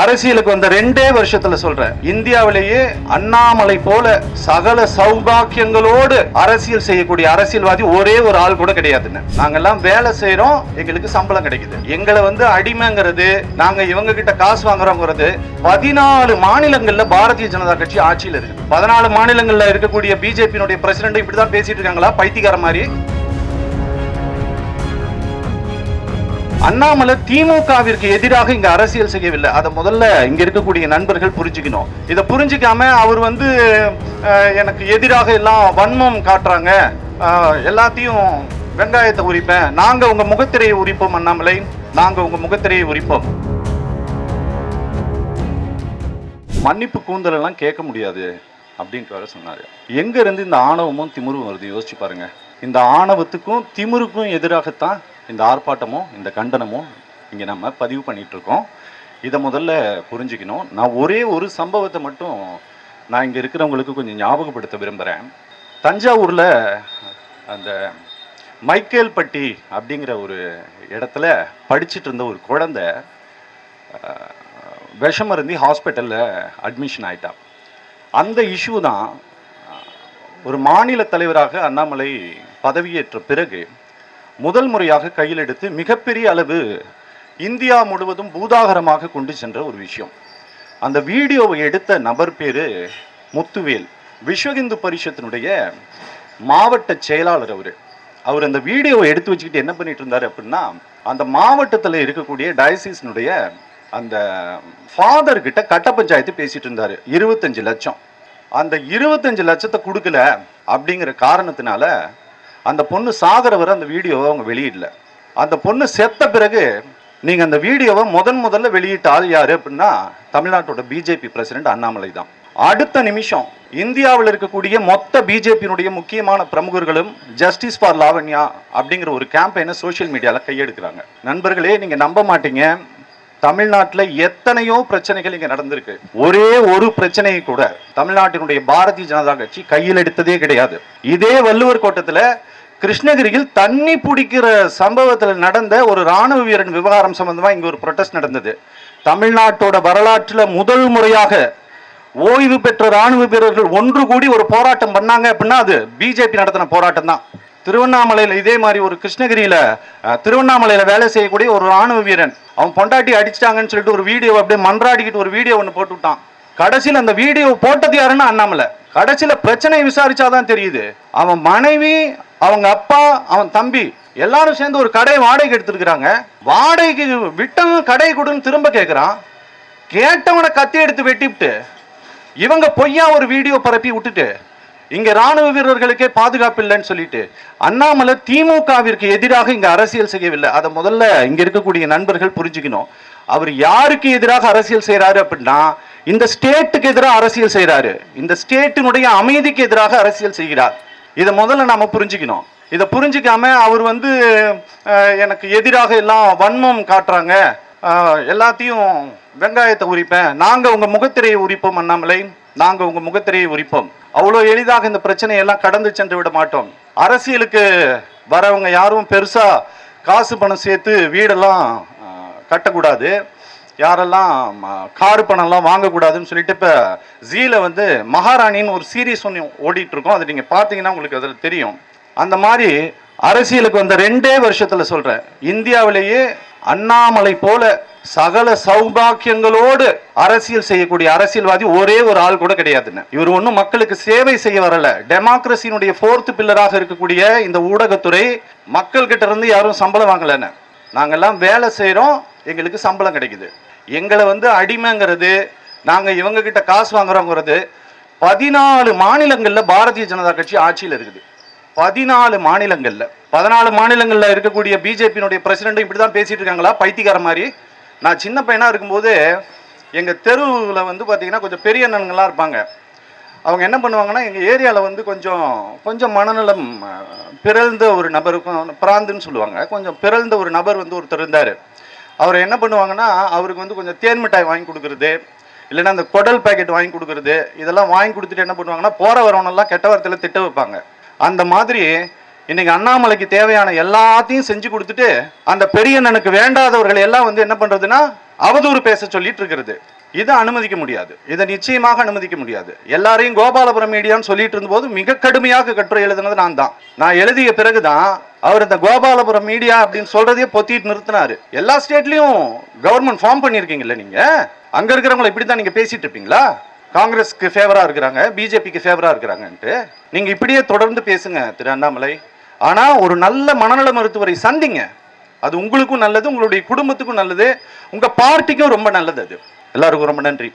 அரசியலுக்கு வந்த ரெண்டே வருஷத்துல சொல்றேன். இந்தியாவிலேயே அண்ணாமலை போல சகல சௌபாக்கியங்களோடு அரசியல் செய்யக்கூடிய அரசியல்வாதி ஒரே ஒரு ஆள் கூட கிடையாதுன்னு. நாங்கெல்லாம் வேலை செய்யறோம் எங்களுக்கு சம்பளம் கிடைக்குது. எங்களை வந்து அடிமைங்கிறது நாங்க இவங்க கிட்ட காசு வாங்குறோங்கிறது பதினாலு மாநிலங்கள்ல பாரதிய ஜனதா கட்சி ஆட்சியில் இருக்கு பதினாலு மாநிலங்கள்ல இருக்கக்கூடிய பிஜேபியினுடைய பிரசிடண்ட் இப்படிதான் பேசிட்டு இருக்காங்களா? பைத்தியக்கார மாதிரி. அண்ணாமலை திமுகவிற்கு எதிராக இங்க அரசியல் செய்யவில்லை. அதை முதல்ல இங்க இருக்கக்கூடிய நண்பர்கள் புரிஞ்சுக்கணும். இதை புரிஞ்சுக்காம அவர் வந்து எனக்கு எதிராக எல்லாம் வன்மம் காட்டுறாங்க. எல்லாத்தையும் வெங்காயத்தை உரிப்பேன். நாங்க உங்க முகத்திரையை உரிப்போம் அண்ணாமலை. நாங்க உங்க முகத்திரையை உரிப்போம். மன்னிப்பு கூந்தல் எல்லாம் கேட்க முடியாது அப்படின்ட்டு வர சொன்னாரு. எங்க இருந்து இந்த ஆணவமும் திமிரும் வருது? யோசிச்சு பாருங்க. இந்த ஆணவத்துக்கும் திமிருக்கும் எதிராகத்தான் இந்த ஆர்ப்பாட்டமும் இந்த கண்டனமும் இங்கே நம்ம பதிவு பண்ணிகிட்ருக்கோம் இதை முதல்ல புரிஞ்சுக்கணும். நான் ஒரே ஒரு சம்பவத்தை மட்டும் நான் இங்கே இருக்கிறவங்களுக்கு கொஞ்சம் ஞாபகப்படுத்த விரும்புகிறேன் தஞ்சாவூரில் அந்த மைக்கேல்பட்டி அப்படிங்கிற ஒரு இடத்துல படிச்சுட்டு இருந்த ஒரு குழந்த விஷமருந்தி விஷம் ஹாஸ்பிட்டலில் அட்மிஷன் ஆயிட்டா. அந்த இஷ்யூ தான் ஒரு மாநில தலைவராக அண்ணாமலை பதவியேற்ற பிறகு முதல் முறையாக கையில் எடுத்து மிகப்பெரிய அளவு இந்தியா முழுவதும் பூதாகரமாக கொண்டு சென்ற ஒரு விஷயம். அந்த வீடியோவை எடுத்த நபர் பேர் முத்துவேல். விஸ்வ இந்து பரிஷத்தினுடைய மாவட்ட செயலாளர் அவர். அவர் அந்த வீடியோவை எடுத்து வச்சுக்கிட்டு என்ன பண்ணிட்டு இருந்தார் அப்படின்னா அந்த மாவட்டத்தில் இருக்கக்கூடிய டயசிஸ்னுடைய அந்த ஃபாதர்கிட்ட கட்ட பஞ்சாயத்து பேசிட்டு இருந்தார். இருபத்தஞ்சு லட்சம். அந்த இருபத்தஞ்சு லட்சத்தை கொடுக்கல அப்படிங்கிற காரணத்தினால அந்த பொண்ணு சாகிற வரை அந்த வீடியோவை அவங்க வெளியிடல. அந்த பொண்ணு செத்த பிறகு நீங்க அந்த வீடியோவை முதன் முதல்ல வெளியிட்ட ஆள் யாரு அப்படின்னா தமிழ்நாட்டோட பிஜேபி பிரசிடென்ட் அண்ணாமலை தான். அடுத்த நிமிஷம் இந்தியாவில் இருக்கக்கூடிய மொத்த பிஜேபியினுடைய முக்கியமான பிரமுகர்களும் ஜஸ்டிஸ் ஃபார் லாவண்யா அப்படிங்கிற ஒரு கேம்பெயினை சோஷியல் மீடியாவில் கையெடுக்கிறாங்க. நண்பர்களே நீங்கள் நம்ப மாட்டீங்க. தமிழ்நாட்டில் எத்தனையோ பிரச்சனைகள் இங்கே நடந்திருக்கு. ஒரே ஒரு பிரச்சனையை கூட தமிழ்நாட்டினுடைய பாரதிய ஜனதா கட்சி கையில் எடுத்ததே கிடையாது. இதே வள்ளுவர் கோட்டத்தில் கிருஷ்ணகிரியில் தண்ணி பிடிக்கிற சம்பவத்தில் நடந்த ஒரு ராணுவ வீரன் விவகாரம் சம்பந்தமாக இங்கே ஒரு ப்ரொட்டஸ்ட் நடந்தது. தமிழ்நாட்டோட வரலாற்றில் முதல் முறையாக ஓய்வு பெற்ற ராணுவ வீரர்கள் ஒன்று கூடி ஒரு போராட்டம் பண்ணாங்க அப்படின்னா அது பிஜேபி நடத்தின போராட்டம் தான். திருவண்ணாமலையில் இதே மாதிரி ஒரு கிருஷ்ணகிரியில் திருவண்ணாமலையில் வேலை செய்யக்கூடிய ஒரு ராணுவ வீரன். அவன் பொண்டாட்டி அடிச்சிட்டாங்கன்னு சொல்லிட்டு ஒரு வீடியோ அப்படியே மன்றாடிக்கிட்டு ஒரு வீடியோ ஒன்று போட்டு விட்டான் கடைசியில் அந்த வீடியோ போட்டது யாருன்னு அண்ணாமலை. கடைசியில் பிரச்சனை விசாரிச்சாதான் தெரியுது. அவன் மனைவி அவங்க அப்பா அவன் தம்பி எல்லாரும் சேர்ந்து ஒரு கடை வாடகைக்கு எடுத்துருக்குறாங்க. வாடகைக்கு விட்டவன் கடை கொடுன்னு திரும்ப கேட்குறான் கேட்டவனை கத்தி எடுத்து வெட்டிவிட்டு இவங்க பொய்யா ஒரு வீடியோ பரப்பி விட்டுட்டு இங்க ராணுவ வீரர்களுக்கே பாதுகாப்பு இல்லைன்னு சொல்லிட்டு அண்ணாமலை திமுகவிற்கு எதிராக இங்க அரசியல் செய்யவில்லை. அதை முதல்ல இங்க இருக்கக்கூடிய நண்பர்கள் புரிஞ்சுக்கணும். அவர் யாருக்கு எதிராக அரசியல் செய்யறாரு அப்படின்னா இந்த ஸ்டேட்டுக்கு எதிராக அரசியல் செய்யறாரு இந்த ஸ்டேட்டினுடைய அமைதிக்கு எதிராக அரசியல் செய்கிறார். இதை முதல்ல நாம் புரிஞ்சுக்கணும். இதை புரிஞ்சுக்காம அவர் வந்து எனக்கு எதிராக எல்லாம் வன்மம் காட்டுறாங்க. எல்லாத்தையும் வெங்காயத்தை உரிப்பேன். நாங்கள் உங்கள் முகத்திரையை உரிப்போம் அண்ணாமலை. நாங்கள் உங்கள் முகத்திரையை உரிப்போம். அவ்வளோ எளிதாக இந்த பிரச்சனையெல்லாம் கடந்து சென்று விட மாட்டோம். அரசியலுக்கு வரவங்க யாரும் பெருசாக காசு பணம் சேர்த்து வீடெல்லாம் கட்டக்கூடாது. யாரெல்லாம் ம, காரு பணம்லாம் வாங்கக்கூடாதுன்னு சொல்லிட்டு இப்போ ஜீல வந்து மகாராணின்னு ஒரு சீரீஸ் ஒன்று ஓடிட்டுருக்கோம். அது நீங்கள் பார்த்தீங்கன்னா உங்களுக்கு அதில் தெரியும். அந்த மாதிரி அரசியலுக்கு வந்த ரெண்டே வருஷத்தில் சொல்கிறேன் இந்தியாவிலேயே அண்ணாமலை போல சகல சௌபாக்கியங்களோடு அரசியல் செய்யக்கூடிய அரசியல்வாதி ஒரே ஒரு ஆள் கூட கிடையாதுன்னு. இவர் ஒன்றும் மக்களுக்கு சேவை செய்ய வரல. டெமோக்ரஸினுடைய ஃபோர்த்து பில்லராக இருக்கக்கூடிய இந்த ஊடகத்துறை மக்கள்கிட்ட இருந்து யாரும் சம்பளம் வாங்கலைன்னு. நாங்கெல்லாம் வேலை செய்கிறோம் எங்களுக்கு சம்பளம் கிடைக்குது. எங்களை வந்து அடிமைங்கிறது நாங்கள் இவங்க கிட்ட காசு வாங்குறோங்கிறது பதினாலு மாநிலங்களில் பாரதிய ஜனதா கட்சி ஆட்சியில் இருக்குது. பதினாலு மாநிலங்களில். பதினாலு மாநிலங்களில் இருக்கக்கூடிய பிஜேபியினுடைய பிரசிடண்ட் இப்படி தான் பேசிகிட்டு இருக்காங்களா? பைத்தியக்கார மாதிரி. நான் சின்ன பையனாக இருக்கும்போது எங்கள் தெருவில் வந்து பார்த்திங்கன்னா கொஞ்சம் பெரிய அண்ணனுங்களாம் இருப்பாங்க. அவங்க என்ன பண்ணுவாங்கன்னா எங்கள் ஏரியாவில் வந்து கொஞ்சம் கொஞ்சம் மனநலம் பிறழ்ந்த ஒரு நபருக்கும் பிராந்துன்னு சொல்லுவாங்க. கொஞ்சம் பிறழ்ந்த ஒரு நபர் வந்து ஒருத்தர் இருந்தார். அவர் என்ன பண்ணுவாங்கன்னா அவருக்கு வந்து கொஞ்சம் தேன் மிட்டாய் வாங்கி கொடுக்குறது இல்லைன்னா அந்த குடல் பாக்கெட் வாங்கி கொடுக்குறது இதெல்லாம் வாங்கி கொடுத்துட்டு என்ன பண்ணுவாங்கன்னா போற வரவனெல்லாம் கெட்ட வார்த்தையில திட்ட வைப்பாங்க. அந்த மாதிரி இன்னைக்கு அண்ணாமலைக்கு தேவையான எல்லாத்தையும் செஞ்சு கொடுத்துட்டு அந்த பெரிய அண்ணனுக்கு வேண்டாதவர்கள் எல்லாம் வந்து என்ன பண்ணுறதுன்னா அவதூறு பேச சொல்லிட்டு இருக்கிறது. இதை அனுமதிக்க முடியாது. இதை நிச்சயமாக அனுமதிக்க முடியாது. எல்லாரையும் கோபாலபுரம் மீடியான்னு சொல்லிட்டு இருந்தபோது மிக கடுமையாக கட்டுரை எழுதுனது நான் தான் நான் எழுதிய பிறகுதான் அவர் இந்த கோபாலபுரம் மீடியா அப்படின்னு சொல்றதையே பொத்திட்டு நிறுத்தினாரு. எல்லா ஸ்டேட்லயும் கவர்மெண்ட் ஃபார்ம் பண்ணிருக்கீங்கல்ல நீங்க? அங்க இருக்கிறவங்களை இப்படி தான் நீங்க பேசிட்டு இருப்பீங்களா? காங்கிரஸ்க்கு ஃபேவரா இருக்கிறாங்க பிஜேபிக்கு ஃபேவரா இருக்கிறாங்கன்ட்டு. நீங்க இப்படியே தொடர்ந்து பேசுங்க திரு அண்ணாமலை. ஆனா ஒரு நல்ல மனநல மருத்துவரை சந்திங்க. அது உங்களுக்கும் நல்லது உங்களுடைய குடும்பத்துக்கும் நல்லது. உங்க பார்ட்டிக்கும் ரொம்ப நல்லது அது. எல்லாருக்கும் ரொம்ப நன்றி.